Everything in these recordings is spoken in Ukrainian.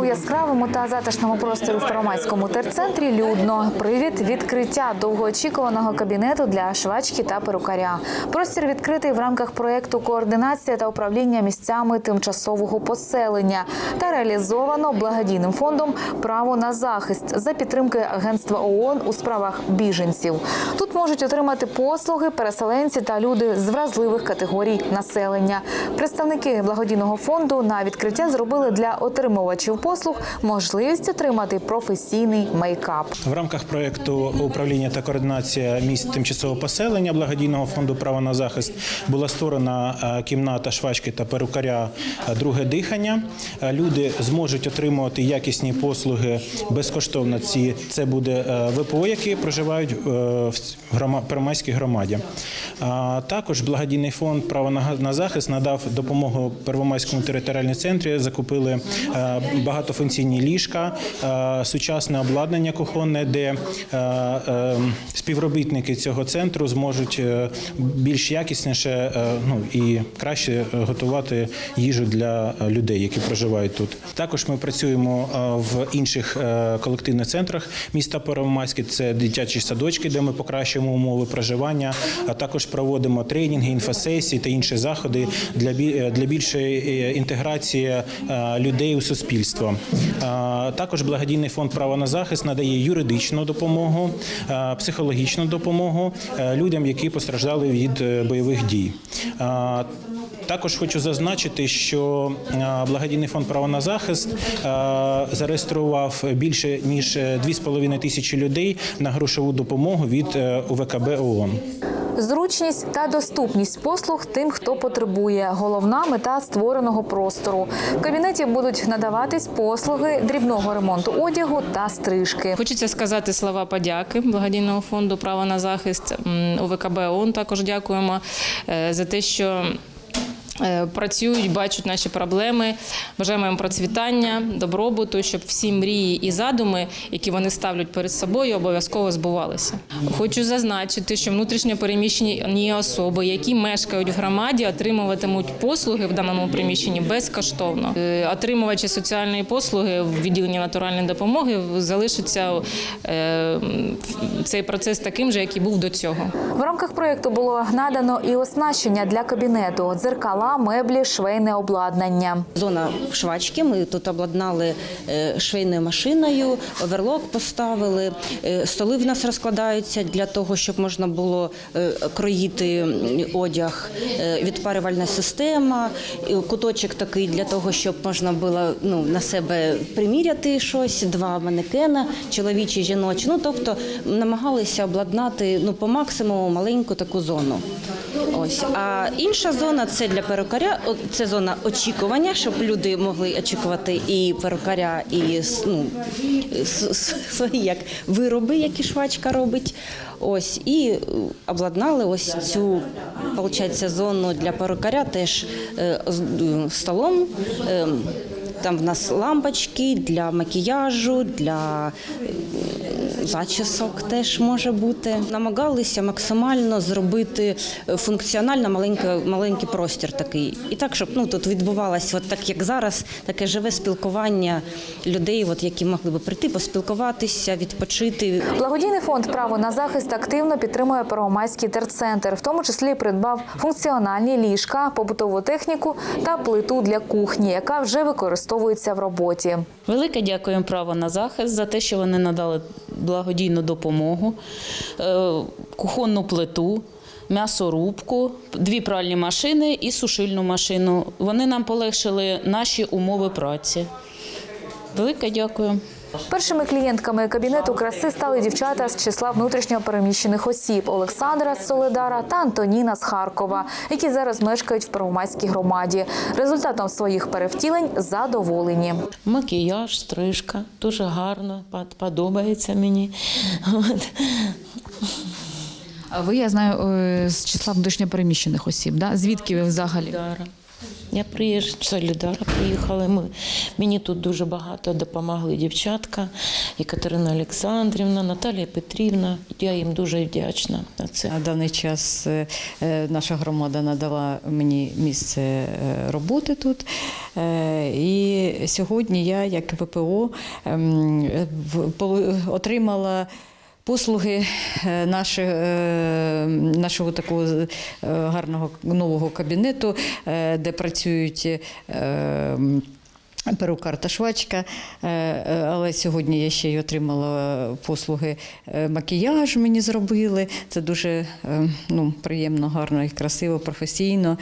У яскравому та затишному просторі в Первомайському терцентрі людно. Привід відкриття довгоочікуваного кабінету для швачки та перукаря. Простір відкритий в рамках проєкту координація та управління місцями тимчасового поселення та реалізовано благодійним фондом право на захист за підтримки агентства ООН у справах біженців. Тут можуть отримати послуги переселенці та люди з вразливих категорій населення. Представники благодійного фонду на відкриття зробили для отримувачів послуг можливість отримати професійний мейкап. В рамках проекту управління та координація місць тимчасового поселення благодійного фонду право на захист була створена е, кімната швачки та перукаря е, друге дихання. Е, Люди зможуть отримувати якісні послуги безкоштовно. Ці це буде ВПО, які проживають в грома- Первомайській громаді. А Також благодійний фонд право на захист надав допомогу Первомайському територіальному центрі. Закупили е, багатофункційні ліжка, е, сучасне обладнання кухонне, де е, співробітники цього центру зможуть більш якісніше ну і краще готувати їжу для людей, які проживають тут. Також ми працюємо в інших колективних центрах міста Первомайське. Це дитячі садочки, де ми покращуємо умови проживання. А також проводимо тренінги, інфосесії та інші заходи для е, для більшої е, інтеграції е, людей у суспільство. Також благодійний фонд право на захист надає юридичну допомогу, психологічну допомогу людям, які постраждали від бойових дій. Також хочу зазначити, що благодійний фонд право на захист зареєстрував більше ніж 2,5 тисячі людей на грошову допомогу від УВКБ ООН. Зручність та доступність послуг тим, хто потребує. Головна мета створеного простору. В кабінеті будуть надаватись послуги дрібного ремонту одягу та стрижки. Хочеться сказати слова подяки благодійного фонду право на захист М, УВКБ ООН Також дякуємо е, за те, що. Е, Працюють, бачать наші проблеми. Бажаємо їм процвітання, добробуту, щоб всі мрії і задуми, які вони ставлять перед собою, обов'язково збувалися. Хочу зазначити, що внутрішньо переміщені особи, які мешкають в громаді, отримуватимуть послуги в даному приміщенні безкоштовно. Е, Отримувачі соціальної послуги в відділенні натуральної допомоги залишиться е, цей процес таким же, який був до цього. В рамках проєкту було надано і оснащення для кабінету: дзеркала, меблі, швейне обладнання. Зона швачки. Ми тут обладнали е, швейною машиною, оверлок поставили. Е, Столи в нас розкладаються для того, щоб можна було е, кроїти одяг. Відпарювальна система, куточок такий для того, щоб можна було ну, на себе приміряти щось. Два манекена, чоловічі, жіночі. Ну тобто намагалися обладнати ну по максимуму маленьку таку зону. Ось а інша зона це для перукаря. Це зона очікування, щоб люди могли очікувати і перукаря, і ну, свої як вироби, які швачка робить. Ось і обладнали ось цю виходить, зону для перукаря теж е, столом. Там в нас лампочки для макіяжу, для е, зачісок теж може бути. Намагалися максимально зробити е, функціонально маленький, маленький простір такий. І так, щоб ну, тут відбувалося, так як зараз, таке живе спілкування людей, от, які могли би прийти, поспілкуватися, відпочити. Благодійний фонд право на захист активно підтримує Первомайський терцентр, в тому числі придбав функціональні ліжка, побутову техніку та плиту для кухні, яка вже використовується в роботі. Велике дякуємо право на захист за те, що вони надали благодійну допомогу, е, кухонну плиту, м'ясорубку, дві пральні машини і сушильну машину. Вони нам полегшили наші умови праці. Велике дякую. Першими клієнтками кабінету краси стали дівчата з числа внутрішньо переміщених осіб Олександра з Соледара та Антоніна з Харкова, які зараз мешкають в Первомайській громаді. Результатом своїх перевтілень задоволені. Макіяж, стрижка, дуже гарно, под- подобається мені. А ви, я знаю, е, з числа внутрішньопереміщених осіб, да? Звідки ви взагалі? Я приїжджаю з Солідара, приїхала. Ми, мені тут дуже багато допомогли дівчатка, Екатерина Олександрівна, Наталія Петрівна. Я їм дуже вдячна за це. На даний час е, е, наша громада надала мені місце е, роботи тут. І сьогодні я, як ВПО, ем, отримала. Послуги е, наші, е, нашого такого е, гарного нового кабінету, де працюють перукар та швачка. Е, е, Але сьогодні я ще й отримала послуги е, макіяж мені зробили. Це дуже ну, приємно, гарно і красиво, професійно.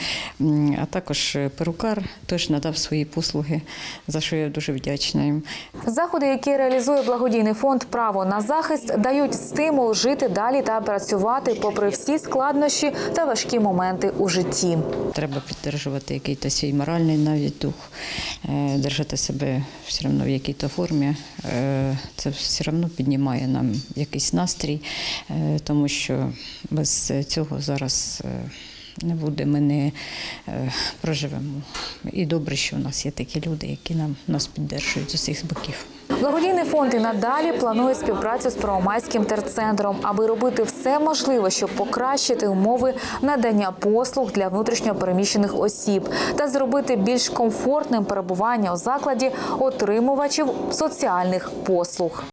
А також перукар теж надав свої послуги, за що я дуже вдячна їм. Заходи, які реалізує благодійний фонд Право на захист, дають стимул жити далі та працювати попри всі складнощі та важкі моменти у житті. Треба підтримувати якийсь свій моральний навіть дух, держати себе все одно в якій-то формі. Е, Це все одно піднімає нам якийсь настрій, е, тому що без цього зараз. е, Не буде, ми не проживемо. І добре, що в нас є такі люди, які нам нас піддержують з усіх боків. Благодійний фонд і надалі планує співпрацю з Первомайським терцентром, аби робити все можливе, щоб покращити умови надання послуг для внутрішньопереміщених осіб та зробити більш комфортним перебування у закладі отримувачів соціальних послуг.